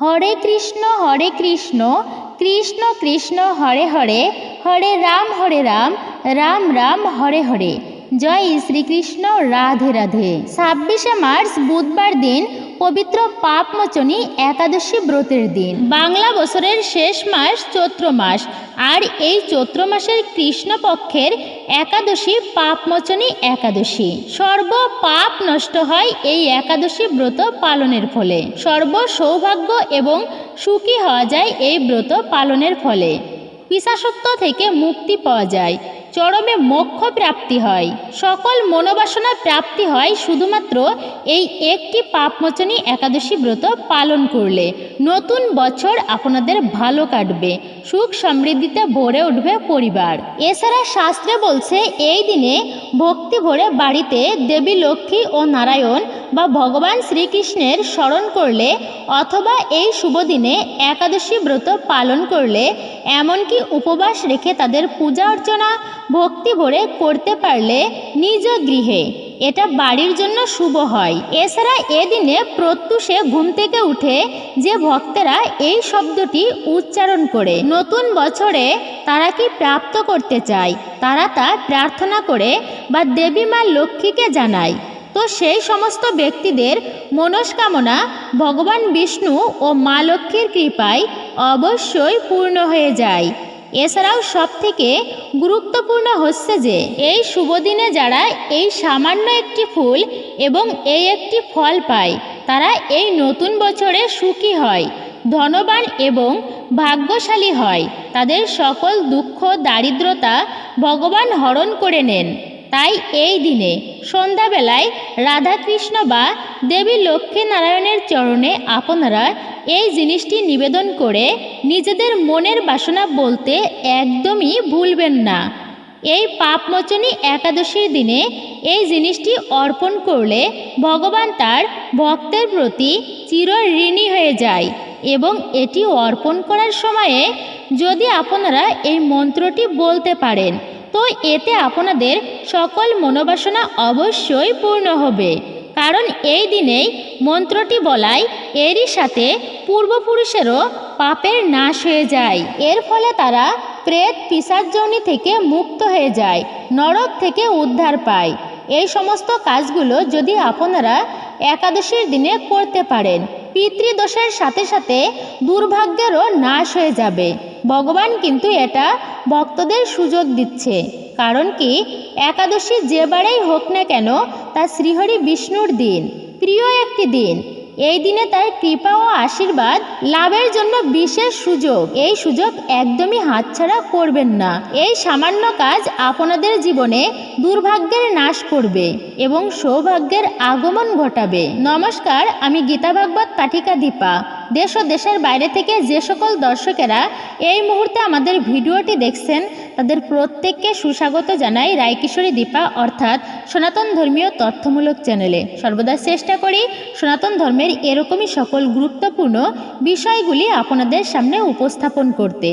হরে কৃষ্ণ হরে কৃষ্ণ কৃষ্ণ কৃষ্ণ, হরে হরে হরে রাম হরে রাম রাম রাম, হরে হরে। জয় শ্রীকৃষ্ণ, রাধে রাধে। ছাব্বিশে মার্চ, বুধবার দিন পবিত্র পাপমোচনী একাদশী ব্রতের দিন। বাংলা বছরের শেষ মাস চৈত্র মাস, আর এই চৈত্র মাসের কৃষ্ণপক্ষের একাদশী পাপমোচনী একাদশী। সর্ব পাপ নষ্ট হয় এই একাদশী ব্রত পালনের ফলে। সর্ব সৌভাগ্য এবং সুখী হওয়া যায় এই ব্রত পালনের ফলে। পিসাসত্ব থেকে মুক্তি পাওয়া যায়। চরমে মোক্ষ প্রাপ্তি হয়। সকল মনোবাসনা প্রাপ্তি হয় শুধুমাত্র এই একটি পাপমোচনী একাদশী ব্রত পালন করলে। নতুন বছর আপনাদের ভালো কাটবে, সুখ সমৃদ্ধিতে ভরে উঠবে পরিবার। এছাড়া শাস্ত্রে বলছে, এই দিনে ভক্তি ভরে বাড়িতে দেবী লক্ষ্মী ও নারায়ণ বা ভগবান শ্রীকৃষ্ণের স্মরণ করলে অথবা এই শুভ দিনে একাদশী ব্রত পালন করলে এমনকি উপবাস রেখে তাদের পূজা অর্চনা ভক্তি ভরে করতে পারলে নিজ গৃহে। এটা বাড়ির জন্য শুভ হয়। এছাড়া এদিনে প্রত্যুষে ঘুম থেকে উঠে যে ভক্তেরা এই শব্দটি উচ্চারণ করে, নতুন বছরে তারা কি প্রাপ্ত করতে চায়? তারা তা প্রার্থনা করে বা দেবী মা লক্ষ্মীকে জানায়। তো সেই সমস্ত ব্যক্তিদের মনস্কামনা ভগবান বিষ্ণু ও মা লক্ষ্মীর কৃপায় অবশ্যই পূর্ণ হয়ে যায়। এছাড়াও সব থেকে গুরুত্বপূর্ণ হচ্ছে যে, এই শুভ দিনে যারা এই সামান্য একটি ফুল এবং এই একটি ফল পায়, তারা এই নতুন বছরে সুখী হয়, ধনবান এবং ভাগ্যশালী হয়। তাদের সকল দুঃখ, দারিদ্রতা ভগবান হরণ করে নেন। তাই এই দিনে সন্ধ্যাবেলায় রাধাকৃষ্ণ বা দেবী লক্ষ্মী নারায়ণের চরণে আপনারা এই জিনিসটি নিবেদন করে নিজেদের মনের বাসনা বলতে একদমই ভুলবেন না। এই পাপমোচনী একাদশীর দিনে এই জিনিসটি অর্পণ করলে ভগবান তার ভক্তের প্রতি চির ঋণী হয়ে যায় এবং এটি অর্পণ করার সময়ে যদি আপনারা এই মন্ত্রটি বলতে পারেন, তো এতে আপনাদের সকল মনোবাসনা অবশ্যই পূর্ণ হবে। কারণ এই দিনেই মন্ত্রটি বলায় এরই সাথে পূর্বপুরুষেরও পাপের নাশ হয়ে যায়। এর ফলে তারা প্রেত পিসার্জনী থেকে মুক্ত হয়ে যায়, নরক থেকে উদ্ধার পায়। এই সমস্ত কাজগুলো যদি আপনারা একাদশীর দিনে করতে পারেন পিতৃদোষের সাথে সাথে দুর্ভাগ্যেরও নাশ হয়ে যাবে। ভগবান কিন্তু এটা ভক্তদের সুযোগ দিচ্ছে। কারণ কি? একাদশী যেবারেই হোক না কেন, তা শ্রীহরি বিষ্ণুর দিন, প্রিয় একটি দিন। এই দিনে তার কৃপা ও আশীর্বাদ লাভের জন্য বিশেষ সুযোগ। এই সুযোগ একদমই হাতছাড়া করবেন না। এই সামান্য কাজ আপনাদের জীবনে দুর্ভাগ্যের নাশ করবে এবং সৌভাগ্যের আগমন ঘটাবে। নমস্কার, আমি গীতা ভাগবত পাঠিকা দীপা। দেশ ও দেশের বাইরে থেকে যে সকল দর্শকেরা এই মুহূর্তে আমাদের ভিডিওটি দেখছেন, তাদের প্রত্যেককে সুস্বাগত জানাই রায়কিশোরী দীপা অর্থাৎ সনাতন ধর্মীয় তথ্যমূলক চ্যানেলে। সর্বদা চেষ্টা করি সনাতন ধর্মের এরকমই সকল গুরুত্বপূর্ণ বিষয়গুলি আপনাদের সামনে উপস্থাপন করতে।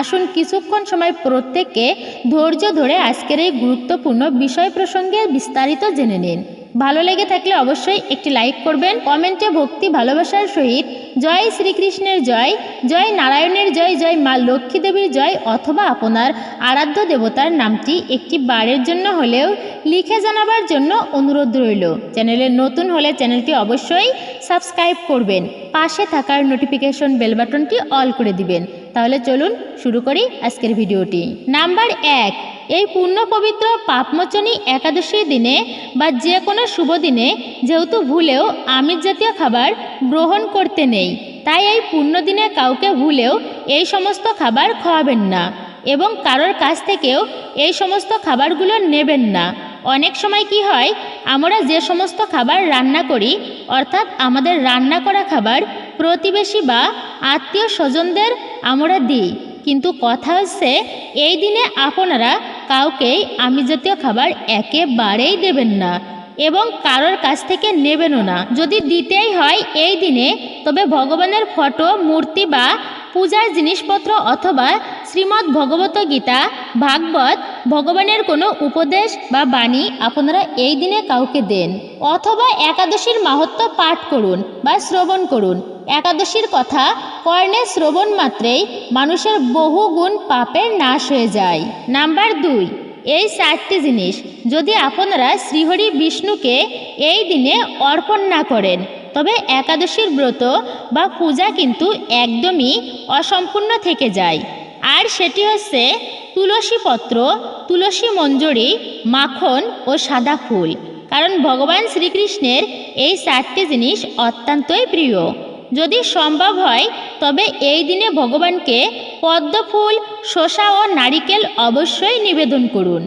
আসুন কিছুক্ষণ সময় প্রত্যেককে ধৈর্য ধরে আজকের এই গুরুত্বপূর্ণ বিষয় প্রসঙ্গে বিস্তারিত জেনে নিন। ভালো লেগে থাকলে অবশ্যই একটি লাইক করবেন। কমেন্টে ভক্তি ভালোবাসার সহিত জয় শ্রীকৃষ্ণের জয় জয় নারায়ণের জয় জয় মা লক্ষ্মী দেবীর জয় অথবা আপনার আরাধ্য দেবতার নামটি একটি বারের জন্য হলেও লিখে জানাবার জন্য অনুরোধ রইল। চ্যানেলে নতুন হলে চ্যানেলটি অবশ্যই সাবস্ক্রাইব করবেন। পাশে থাকার নোটিফিকেশন বেল বাটনটি অল করে দিবেন। তাহলে চলুন শুরু করি আজকের ভিডিওটি। নাম্বার এক এই পূর্ণ পবিত্র পাপমোচনী একাদশীর দিনে বা যে কোনো শুভ দিনে, যেহেতু ভুলেও আমিষ জাতীয় খাবার গ্রহণ করতে নেই, তাই এই পূর্ণ দিনে কাউকে ভুলেও এই সমস্ত খাবার খাওয়াবেন না এবং কারোর কাছ থেকেও এই সমস্ত খাবারগুলো নেবেন না। অনেক সময় কি হয়, আমরা যে সমস্ত খাবার রান্না করি, অর্থাৎ আমাদের রান্না করা খাবার প্রতিবেশী বা আত্মীয় স্বজনদের আমরা দিই। কিন্তু কথা হচ্ছে, এই দিনে আপনারা কাউকেই আমিষজাতীয় খাবার একেবারেই দেবেন না এবং কারোর কাছ থেকে নেবেনও না। যদি দিতেই হয় এই দিনে, তবে ভগবানের ফটো, মূর্তি বা পূজার জিনিসপত্র অথবা শ্রীমদ্ ভগবত গীতা, ভাগবত, ভগবানের কোনো উপদেশ বা বাণী আপনারা এই দিনে কাউকে দেন। অথবা একাদশীর মাহাত্ম পাঠ করুন বা শ্রবণ করুন। একাদশীর কথা কর্ণে শ্রবণ মাত্রেই মানুষের বহু গুণ পাপের নাশ হয়ে যায়। নাম্বার দুই, এই চারটি জিনিস যদি আপনারা শ্রীহরি বিষ্ণুকে এই দিনে অর্পণ না করেন তবে একাদশীর ব্রত বা পূজা কিন্তু একদমই অসম্পূর্ণ থেকে যায়। আর সেটি হচ্ছে তুলসী পত্র, তুলসী মঞ্জরি, মাখন ও সাদা ফুল। কারণ ভগবান শ্রীকৃষ্ণের এই চারটি জিনিস অত্যন্তই প্রিয়। যদি সম্ভব হয়, তবে এই দিনে ভগবানকে পদ্ম ফুল শসা ও নারিকেল অবশ্যই নিবেদন করুন।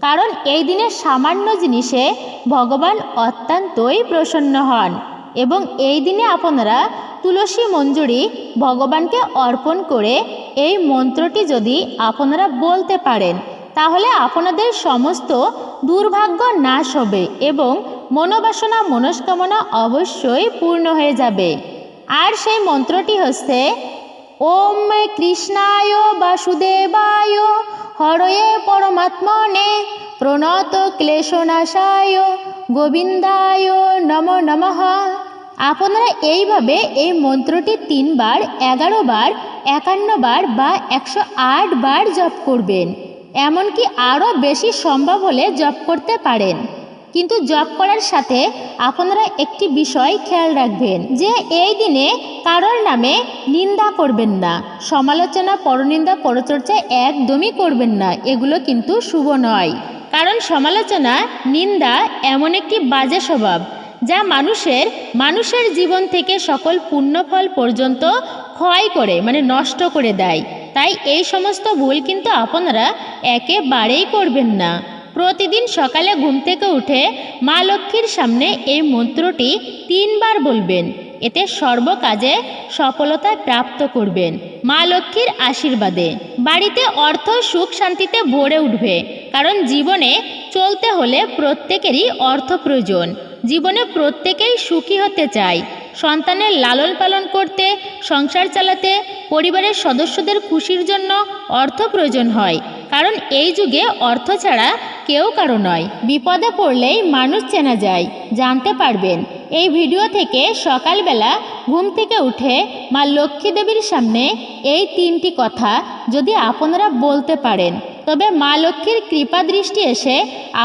কারণ এই দিনে সামান্য জিনিসে ভগবান অত্যন্তই প্রসন্ন হন। এবং এই দিনে আপনারা তুলসী মঞ্জুরি ভগবানকে অর্পণ করে এই মন্ত্রটি যদি আপনারা বলতে পারেন, তাহলে আপনাদের সমস্ত দুর্ভাগ্য নাশ হবে এবং মনোবাসনা, মনস্কামনা অবশ্যই পূর্ণ হয়ে যাবে। আর সেই মন্ত্রটি হচ্ছে, ওম কৃষ্ণায় বাসুদেবায়, হরয়ে পরমাত্মনে প্রণত ক্লেশনাশায় গোবিন্দায় নম নমঃ। আপনারা এইভাবে এই মন্ত্রটি তিনবার, এগারো বার, একান্ন বার বা একশো আট বার জপ করবেন। এমনকি আরও বেশি সম্ভব হলে জপ করতে পারেন। কিন্তু জব করার সাথে আপনারা একটি বিষয় খেয়াল রাখবেন যে এই দিনে কারোর নামে নিন্দা করবেন না। সমালোচনা, পরনিন্দা, পরচর্চা একদমই করবেন না। এগুলো কিন্তু শুভ নয়। কারণ সমালোচনা, নিন্দা এমন একটি বাজে স্বভাব, যা মানুষের মানুষের জীবন থেকে সকল পুণ্যফল পর্যন্ত ক্ষয় করে মানে নষ্ট করে দেয়। তাই এই সমস্ত ভুল কিন্তু আপনারা একেবারেই করবেন না। প্রতিদিন সকালে ঘুম থেকে উঠে মা লক্ষ্মীর সামনে এই মন্ত্রটি তিনবার বলবেন। এতে সর্বকাজে সফলতা প্রাপ্ত করবেন। মা লক্ষ্মীর আশীর্বাদে। বাড়িতে অর্থ, সুখ শান্তিতে ভরে উঠবে। কারণ জীবনে চলতে হলে প্রত্যেকেরই অর্থ প্রয়োজন। জীবনে প্রত্যেকেই সুখী হতে চায়। সন্তানের লালন পালন করতে, সংসার চালাতে, পরিবারের সদস্যদের খুশির জন্য অর্থ প্রয়োজন হয়। কারণ এই যুগে অর্থ ছাড়া কেউ কারও নয়। বিপদে পড়লেই মানুষ চেনা যায়, জানতে পারবেন। এই ভিডিও থেকে সকালবেলা ঘুম থেকে উঠে মা লক্ষ্মী দেবীর সামনে এই তিনটি কথা যদি আপনারা বলতে পারেন, তবে মা লক্ষ্মীর কৃপা দৃষ্টি এসে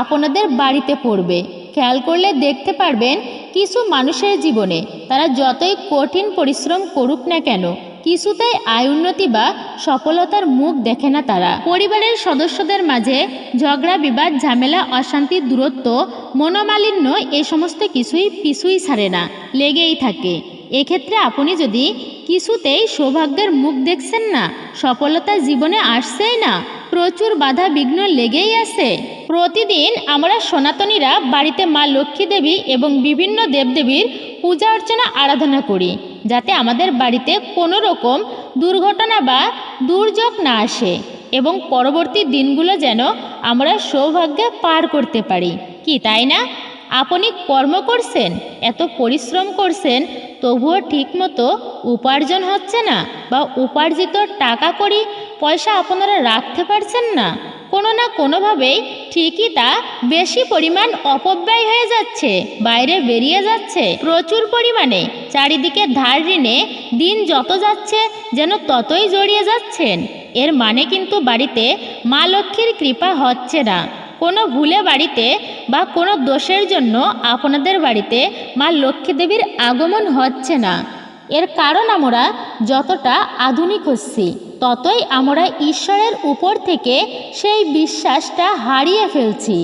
আপনাদের বাড়িতে পড়বে। খেয়াল করলে দেখতে পারবেন, কিছু মানুষের জীবনে তারা যতই কঠিন পরিশ্রম করুক না কেন কিছুতেই আয় উন্নতি বা সফলতার মুখ দেখে না তারা। পরিবারের সদস্যদের মাঝে ঝগড়া, বিবাদ, ঝামেলা অশান্তির দূরত্ব, মনোমালিন্য এ সমস্ত কিছুই পিছুই ছাড়ে না, লেগেই থাকে। এক্ষেত্রে আপনি যদি কিছুতেই সৌভাগ্যের মুখ দেখছেন না, সফলতা জীবনে আসছেই না প্রচুর বাধা বিঘ্ন লেগেই আছে। প্রতিদিন আমরা সনাতনীরা বাড়িতে মা লক্ষ্মী দেবী এবং বিভিন্ন দেবদেবীর পূজা অর্চনা আরাধনা করি, যাতে আমাদের বাড়িতে কোনো রকম দুর্ঘটনা বা দুর্যোগ না আসে এবং পরবর্তী দিনগুলো যেন আমরা সৌভাগ্যে পার করতে পারি। কি, তাই না? আপনি কর্ম করছেন, এত পরিশ্রম করছেন, তবুও ঠিকমতো উপার্জন হচ্ছে না বা উপার্জিত টাকা করি, পয়সা আপনারা রাখতে পারছেন না। কোনো না কোনোভাবেই ঠিকই তা বেশি পরিমাণ অপব্যয় হয়ে যাচ্ছে, বাইরে বেরিয়ে যাচ্ছে। প্রচুর পরিমাণে চারিদিকে ধার ঋণে দিন যত যাচ্ছে যেন ততই জড়িয়ে যাচ্ছেন। এর মানে কিন্তু বাড়িতে মা লক্ষ্মীর কৃপা হচ্ছে না। কোনো ভুলে বাড়িতে বা কোনো দোষের জন্য আপনাদের বাড়িতে মা লক্ষ্মীদেবীর আগমন হচ্ছে না। এর কারণ আমরা যতটা আধুনিক হচ্ছি, ততই আমরা ঈশ্বরের উপর থেকে সেই বিশ্বাসটা হারিয়ে ফেলছি।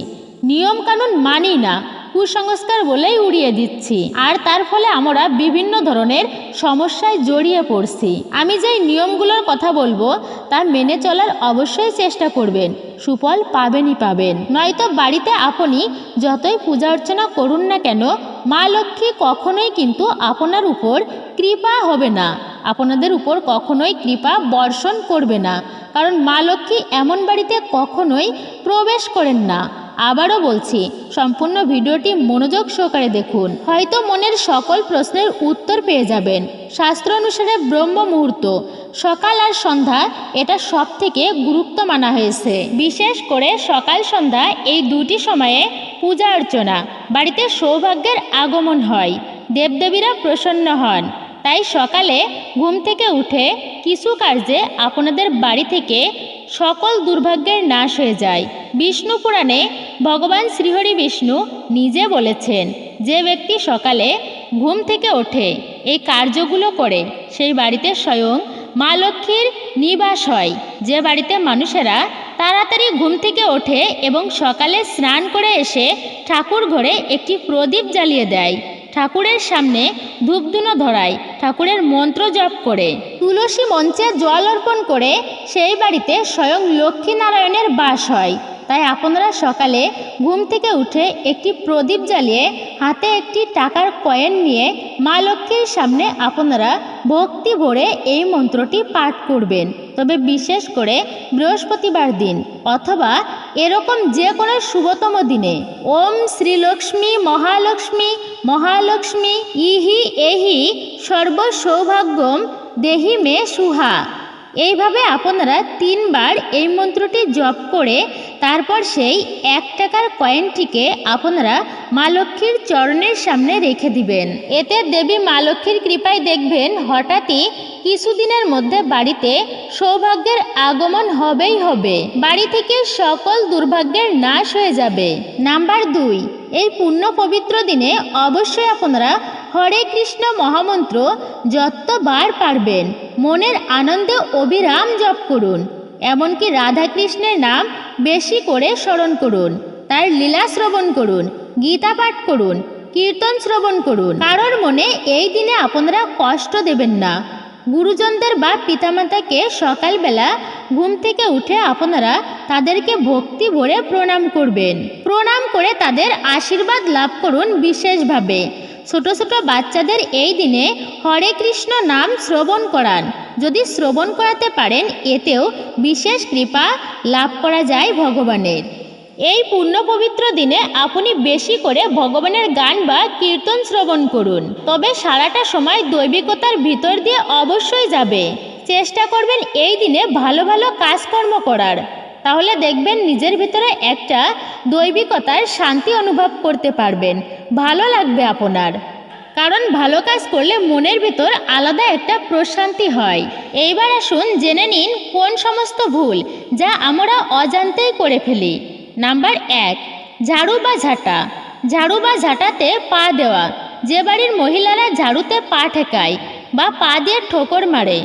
নিয়মকানুন মানি না কুসংস্কার বলেই উড়িয়ে দিচ্ছি। আর তার ফলে আমরা বিভিন্ন ধরনের সমস্যায় জড়িয়ে পড়ছি। আমি যেই নিয়মগুলোর কথা বলব, তা মেনে চলার অবশ্যই চেষ্টা করবেন। সুফল পাবেনই পাবেন। নয়তো বাড়িতে আপনি যতই পূজা অর্চনা করুন না কেন, মা লক্ষ্মী কখনোই কিন্তু আপনার উপর কৃপা হবে না। আপনাদের উপর কখনোই কৃপা বর্ষণ করবে না। কারণ মা লক্ষ্মী এমন বাড়িতে কখনোই প্রবেশ করেন না। আবারও বলছি, সম্পূর্ণ ভিডিওটি মনোযোগ সহকারে দেখুন। হয়তো মনের সকল প্রশ্নের উত্তর পেয়ে যাবেন। শাস্ত্র অনুসারে ব্রহ্ম মুহূর্ত, সকাল আর সন্ধ্যা, এটা সব থেকে গুরুত্ব মানা হয়েছে। বিশেষ করে সকাল সন্ধ্যা এই দুটি সময়ে পূজা অর্চনা, বাড়িতে সৌভাগ্যের আগমন হয়, দেবদেবীরা প্রসন্ন হন। তাই সকালে ঘুম থেকে উঠে কিছু কার্যে আপনাদের বাড়ি থেকে সকল দুর্ভাগ্যের নাশ হয়ে যায়। বিষ্ণু পুরাণে ভগবান শ্রীহরি বিষ্ণু নিজে বলেছেন, যে ব্যক্তি সকালে ঘুম থেকে ওঠে, এই কার্যগুলো করে, সেই বাড়িতে স্বয়ং মা লক্ষ্মীর নিবাস হয়। যে বাড়িতে মানুষেরা তাড়াতাড়ি ঘুম থেকে ওঠে এবং সকালে স্নান করে এসে ঠাকুর ঘরে একটি প্রদীপ জ্বালিয়ে দেয়। ঠাকুরের সামনে ধূপধুনো ধরায়, ঠাকুরের মন্ত্র জপ করে। তুলসী মঞ্চে জল অর্পণ করে সেই বাড়িতে স্বয়ং লক্ষ্মীনারায়ণের বাস হয়। তাই আপনারা সকালে ঘুম থেকে উঠে একটি প্রদীপ জ্বালিয়ে হাতে একটি টাকার কয়েন নিয়ে মা লক্ষ্মীর সামনে আপনারা ভক্তি ভরে এই মন্ত্রটি পাঠ করবেন। তবে বিশেষ করে বৃহস্পতিবার দিন অথবা এরকম যে কোনো শুভতম দিনে। ওম শ্রীলক্ষ্মী মহালক্ষ্মী মহালক্ষ্মী, ইহি এহি সর্বসৌভাগ্যম দেহি মে সুহা। এইভাবে আপনারা তিনবার এই মন্ত্রটি জপ করে তারপর সেই এক টাকার কয়েনটিকে আপনারা মা লক্ষ্মীর চরণের সামনে রেখে দিবেন। এতে দেবী মা লক্ষ্মীর কৃপায় দেখবেন হঠাৎই কিছুদিনের মধ্যে বাড়িতে সৌভাগ্যের আগমন হবেই হবে। বাড়ি থেকে সকল দুর্ভাগ্যের নাশ হয়ে যাবে। নাম্বার দুই, এই পূর্ণ পবিত্র দিনে অবশ্যই আপনারা হরে কৃষ্ণ মহামন্ত্র যতবার পারবেন। মনের আনন্দে অবিরাম জপ করুন। এমনকি রাধাকৃষ্ণের নাম বেশি করে স্মরণ করুন। তার লীলা শ্রবণ করুন, গীতা পাঠ করুন, কীর্তন শ্রবণ করুন। কারোর মনে এই দিনে আপনারা কষ্ট দেবেন না। গুরুজনদের বা পিতামাতাকে সকালবেলা ঘুম থেকে উঠে আপনারা তাদেরকে ভক্তি ভরে প্রণাম করবেন। প্রণাম করে তাদের আশীর্বাদ লাভ করুন বিশেষভাবে। ছোট ছোট বাচ্চাদের এই দিনে হরে কৃষ্ণ নাম শ্রবণ করান। যদি শ্রবণ করাতে পারেন, এতেও বিশেষ কৃপা লাভ করা যায় ভগবানের। এই পূর্ণ পবিত্র দিনে আপনি বেশি করে ভগবানের গান বা কীর্তন শ্রবণ করুন। তবে সারাটা সময় দৈবিকতার ভিতর দিয়ে অবশ্যই যাবে। চেষ্টা করবেন এই দিনে ভালো ভালো কাজকর্ম করার। তাহলে দেখবেন নিজের ভিতরে একটা দৈবিকতার শান্তি অনুভব করতে পারবেন। ভালো লাগবে আপনার। কারণ ভালো কাজ করলে মনের ভিতর আলাদা একটা প্রশান্তি হয়। এইবার আসুন জেনে নিন কোন সমস্ত ভুল যা আমরা অজান্তেই করে ফেলি। নাম্বার এক, ঝাড়ু বা ঝাঁটা। ঝাড়ু বা ঝাঁটাতে পা দেওয়া। যে বাড়ির মহিলারা ঝাড়ুতে পা ঠেকায় বা পা দিয়ে ঠোকর মারে।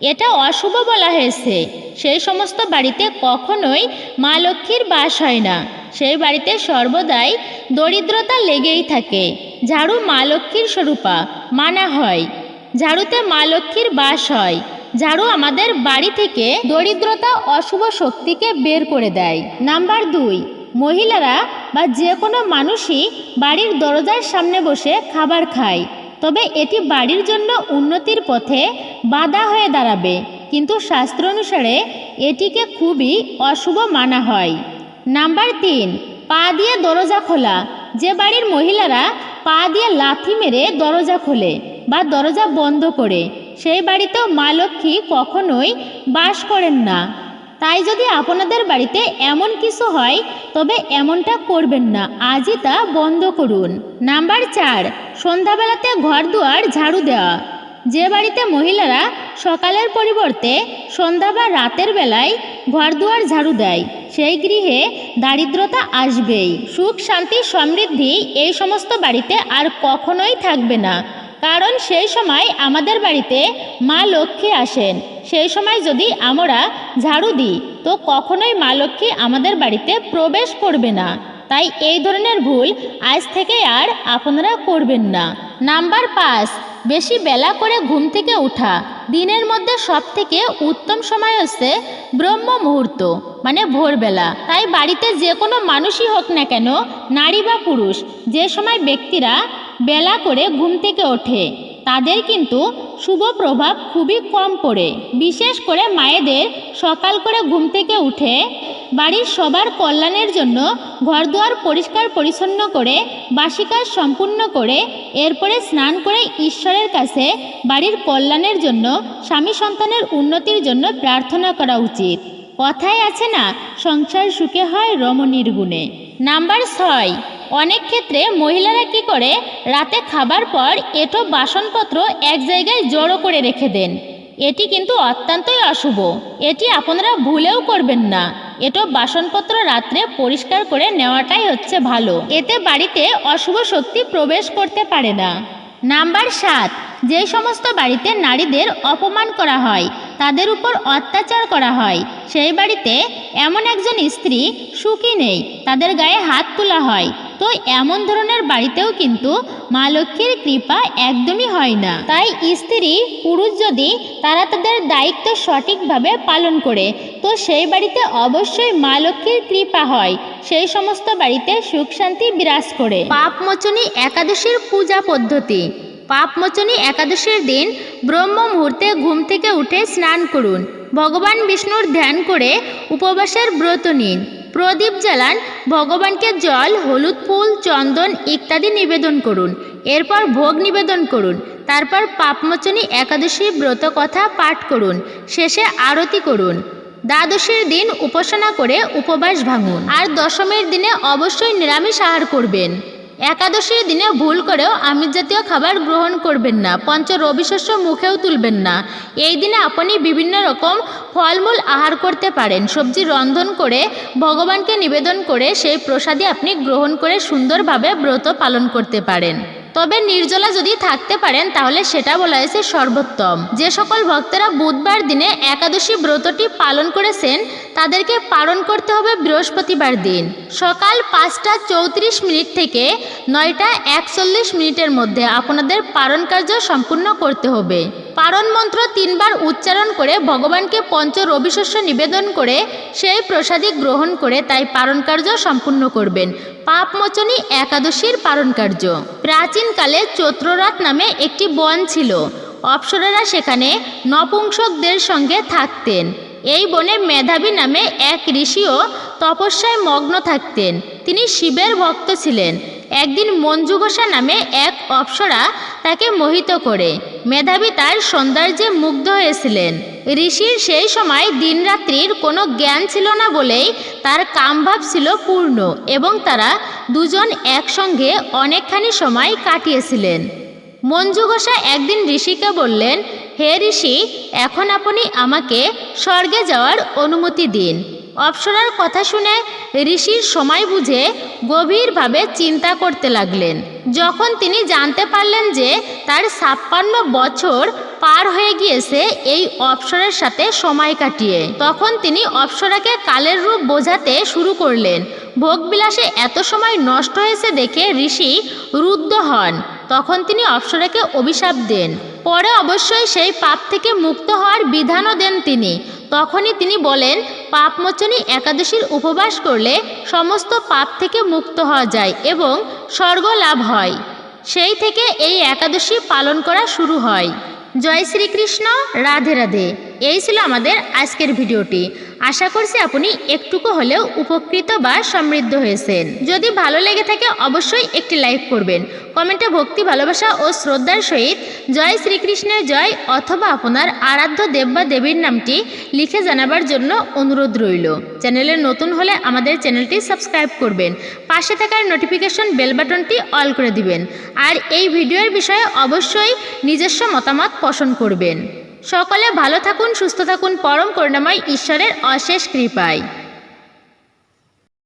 এটা অশুভ বলা হয়েছে। সেই সমস্ত বাড়িতে কখনোই মা লক্ষ্মীর বাস হয় না। সেই বাড়িতে সর্বদাই দরিদ্রতা লেগেই থাকে। ঝাড়ু মা লক্ষ্মীর স্বরূপা, মানা হয়। ঝাড়ুতে মা লক্ষ্মীর বাস হয়। ঝাড়ু আমাদের বাড়ি থেকে দরিদ্রতা অশুভ শক্তিকে বের করে দেয়। নাম্বার দুই, মহিলারা বা যে কোনো মানুষই বাড়ির দরজার সামনে বসে খাবার খায়। তবে এটি বাড়ির জন্য উন্নতির পথে বাধা হয়ে দাঁড়াবে। কিন্তু শাস্ত্র অনুসারে এটিকে খুবই অশুভ মানা হয়। নাম্বার তিন, পা দিয়ে দরজা খোলা। যে বাড়ির মহিলারা পা দিয়ে লাথি মেরে দরজা খোলে বা দরজা বন্ধ করে, সেই বাড়িতেও মা লক্ষ্মী কখনোই বাস করেন না। তাই যদি আপনাদের বাড়িতে এমন কিছু হয়, তবে এমনটা করবেন না। আজই তা বন্ধ করুন। নাম্বার চার সন্ধ্যাবেলাতে ঘর দুয়ার ঝাড়ু দেওয়া। যে বাড়িতে মহিলারা সকালের পরিবর্তে সন্ধ্যা বা রাতের বেলায় ঘর দুয়ার ঝাড়ু দেয়, সেই গৃহে দারিদ্রতা আসবেই। সুখ, শান্তি, সমৃদ্ধি এই সমস্ত বাড়িতে আর কখনোই থাকবে না। কারণ সেই সময় আমাদের বাড়িতে মা লক্ষ্মী আসেন। সেই সময় যদি আমরা ঝাড়ু দিই, তো কখনোই মা লক্ষ্মী আমাদের বাড়িতে প্রবেশ করবে না। তাই এই ধরনের ভুল আজ থেকে আর আপনারা করবেন না। নাম্বার পাঁচ, বেশি বেলা করে ঘুম থেকে ওঠা দিনের মধ্যে সব থেকে উত্তম সময় হচ্ছে ব্রহ্ম মুহূর্ত মানে ভোরবেলা। তাই বাড়িতে যে কোনো মানুষই হোক না কেন, নারী বা পুরুষ, যে সময় ব্যক্তিরা বেলা করে ঘুম থেকে ওঠে তাদের কিন্তু শুভ প্রভাব খুবই কম পড়ে, বিশেষ করে মায়েদের সকাল করে ঘুম থেকে উঠে বাড়ির সবার কল্যাণের জন্য ঘরদুয়ার পরিষ্কার পরিচ্ছন্ন করে বাসি কাজ সম্পূর্ণ করে, এরপরে স্নান করে ঈশ্বরের কাছে বাড়ির কল্যাণের জন্য, স্বামী সন্তানের উন্নতির জন্য প্রার্থনা করা উচিত। কথায় আছে না, সংসার সুখে হয় রমণীর গুণে। নাম্বার ছয়। অনেক ক্ষেত্রে মহিলারা কি করে? রাতে খাবার পর এটো বাসনপত্র এক জায়গায় জড়ো করে রেখে দেন। এটি কিন্তু অত্যন্তই অশুভ। এটি আপনারা ভুলেও করবেন না। এটো বাসনপত্র রাত্রে পরিষ্কার করে নেওয়াটাই হচ্ছে ভালো। এতে বাড়িতে অশুভ শক্তি প্রবেশ করতে পারে না। নাম্বার সাত, যে সমস্ত বাড়িতে নারীদের অপমান করা হয়, তাদের উপর অত্যাচার করা হয়, সেই বাড়িতে এমন একজন স্ত্রী সুখী নেই, তাদের গায়ে হাত তোলা হয়। তো এমন ধরনের বাড়িতেও কিন্তু মা লক্ষ্মীর কৃপা একদমই হয় না। তাই স্ত্রী, পুরুষ যদি তারা তাদের দায়িত্ব সঠিকভাবে পালন করে, তো সেই বাড়িতে অবশ্যই মা লক্ষ্মীর কৃপা হয়। সেই সমস্ত বাড়িতে সুখ শান্তি বিরাজ করে। পাপমোচনী একাদশীর পূজা পদ্ধতি। পাপমোচনী একাদশীর দিন ব্রহ্ম মুহূর্তে ঘুম থেকে উঠে স্নান করুন। ভগবান বিষ্ণুর ধ্যান করে উপবাসের ব্রত নিন। প্রদীপ জ্বালান, ভগবানকে জল, হলুদ ফুল, চন্দন ইত্যাদি নিবেদন করুন। এরপর ভোগ নিবেদন করুন। তারপর পাপমোচনী একাদশী ব্রত কথা পাঠ করুন। শেষে আরতি করুন। দ্বাদশীর দিন উপাসনা করে উপবাস ভাঙুন। আর দশমীর দিনে অবশ্যই নিরামিষ আহার করবেন। একাদশীর দিনে ভুল করেও আমিষ জাতীয় খাবার গ্রহণ করবেন না, পঞ্চ রবিশস্য মুখেও তুলবেন না। এই দিনে আপনি বিভিন্ন রকম ফলমূল আহার করতে পারেন, সবজি রন্ধন করে, ভগবানকে নিবেদন করে সেই প্রসাদে আপনি গ্রহণ করে সুন্দরভাবে ব্রত পালন করতে পারেন। তবে নির্জলা যদি থাকতে পারেন, তাহলে সেটা বলা হয়েছে সর্বোত্তম। যে সকল ভক্তরা বুধবার দিনে একাদশী ব্রতটি পালন করেছেন তাদেরকে পালন করতে হবে বৃহস্পতিবার দিন। সকাল পাঁচটা চৌত্রিশ মিনিট থেকে নয়টা একচল্লিশ মিনিটের মধ্যে আপনাদের পালন কার্য সম্পূর্ণ করতে হবে। পারণ মন্ত্র তিনবার উচ্চারণ করে ভগবানকে পঞ্চ রবিশস্য নিবেদন করে সেই প্রসাদী গ্রহণ করে তাই পারণ কার্য সম্পূর্ণ করবেন। পাপমোচনী একাদশীর পালন কার্য। প্রাচীনকালে চৈত্ররাত নামে একটি বন ছিল। অপ্সরারা সেখানে নপুংসকদের সঙ্গে থাকতেন। এই বনে মেধাবী নামে এক ঋষিও তপস্যায় মগ্ন থাকতেন। তিনি শিবের ভক্ত ছিলেন। একদিন মঞ্জু ঘোষা নামে এক অপ্সরা তাকে মোহিত করে। মেধাবী তার সৌন্দর্যে মুগ্ধ হয়েছিলেন। ঋষির সেই সময় দিনরাত্রির কোনো জ্ঞান ছিল না বলেই তার কামভাব ছিল পূর্ণ এবং তারা দুজন একসঙ্গে অনেকখানি সময় কাটিয়েছিলেন। মঞ্জু ঘোষা একদিন ঋষিকে বললেন, হে ঋষি, এখন আপনি আমাকে স্বর্গে যাওয়ার অনুমতি দিন। অপ্সরার কথা শুনে ঋষির সময় বুঝে গভীরভাবে চিন্তা করতে লাগলেন। যখন তিনি জানতে পারলেন যে তার ছাপ্পান্ন বছর পার হয়ে গিয়েছে এই অপ্সরের সাথে সময় কাটিয়ে, তখন তিনি অপ্সরাকে কালের রূপ বোঝাতে শুরু করলেন। ভোগবিলাসে এত সময় নষ্ট হয়েছে দেখে ঋষি রুদ্ধ হন। তখন তিনি অপ্সরাকে অভিশাপ দেন। পরে অবশ্যই সেই পাপ থেকে মুক্ত হওয়ার বিধানও দেন তিনি। তখনই তিনি বলেন, পাপমোচনী একাদশীর উপবাস করলে সমস্ত পাপ থেকে মুক্ত হওয়া যায় এবং স্বর্গ লাভ হয়। সেই থেকে এই একাদশী পালন করা শুরু হয়। জয় শ্রীকৃষ্ণ, রাধে রাধে। এই ছিল আমাদের আজকের ভিডিওটি। আশা করছি আপনি একটুকু হলেও উপকৃত বা সমৃদ্ধ হয়েছেন। যদি ভালো লেগে থাকে অবশ্যই একটি লাইক করবেন। কমেন্টে ভক্তি, ভালোবাসা ও শ্রদ্ধার সহিত জয় শ্রীকৃষ্ণের জয় অথবা আপনার আরাধ্য দেব বা দেবীর নামটি লিখে জানাবার জন্য অনুরোধ রইল। চ্যানেলে নতুন হলে আমাদের চ্যানেলটি সাবস্ক্রাইব করবেন। পাশে থাকার নোটিফিকেশন বেল বাটনটি অল করে দিবেন। আর এই ভিডিওর বিষয়ে অবশ্যই নিজস্ব মতামত পোষণ করবেন। সকলে ভালো থাকুন সুস্থ থাকুন। পরম করুণাময় ঈশ্বরের অশেষ কৃপায়।